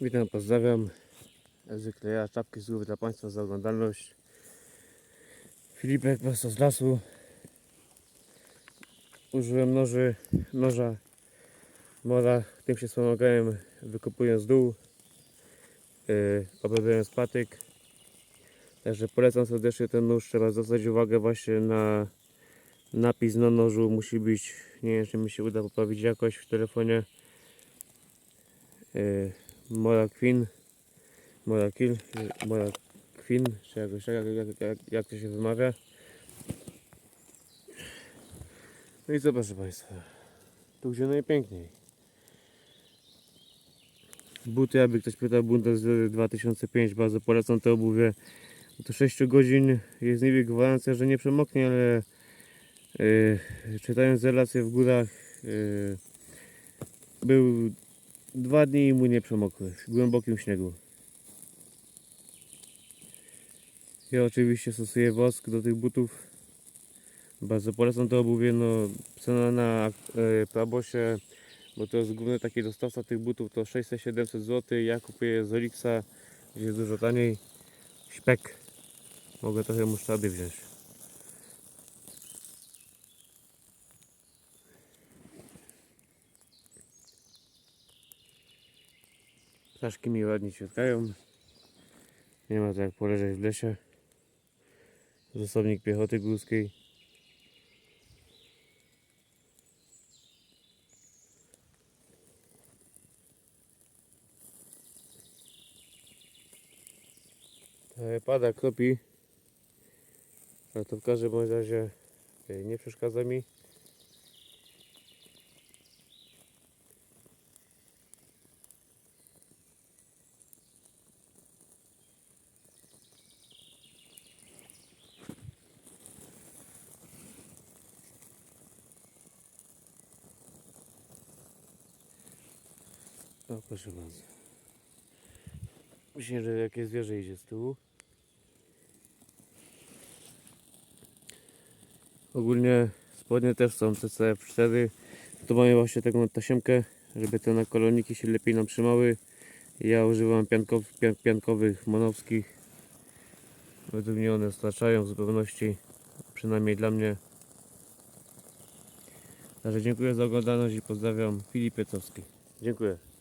Witam, pozdrawiam. Zwykle ja, czapki z głowy dla Państwa za oglądalność. Filipek prosto z lasu. Użyłem noży, noża mora, tym się wspomagałem wykopując dół, yy, obrabiając patyk. Także polecam serdecznie ten nóż. Trzeba zwracać uwagę właśnie na napis na nożu. Musi być, nie wiem czy mi się uda poprawić jakość w telefonie. Yy, Mora Queen, Mora Kill, Mora Queen, czy jakoś tak, jak, jak, jak, to się wymawia. No i co proszę Państwa, tu gdzie najpiękniej. Buty, jakby ktoś pytał, Bundeswehr 2005, bardzo polecam te obuwie. Do 6 godzin jest niby gwarancja, że nie przemoknie, ale yy, czytając relacje w górach, yy, był Dwa dni mu nie przemokły w głębokim śniegu. Ja oczywiście stosuję wosk do tych butów. Bardzo polecam to obuwie. No, cena na e, Prabosie, bo to jest główny taki dostawca tych butów, to 600-700 zł. Ja kupuję z Olixa, gdzie jest dużo taniej. Śpek. Mogę trochę musztardy wziąć. Ptaszki mi ładnie ćwierkają. Nie ma to jak poleżeć w lesie. Zasobnik piechoty górskiej. E, Pada, kropi. Ale to w każdym razie e, nie przeszkadza mi. O, proszę bardzo. Myślę, że jakieś zwierzę idzie z tyłu. Ogólnie spodnie też są CCF4. Tu mamy właśnie taką tasiemkę, żeby te nakoloniki się lepiej nam trzymały. Ja używam pian, piankowych monowskich. Według mnie one starczają w zupełności, przynajmniej dla mnie. Także dziękuję za oglądalność i pozdrawiam Filip Piecowski. Dziękuję.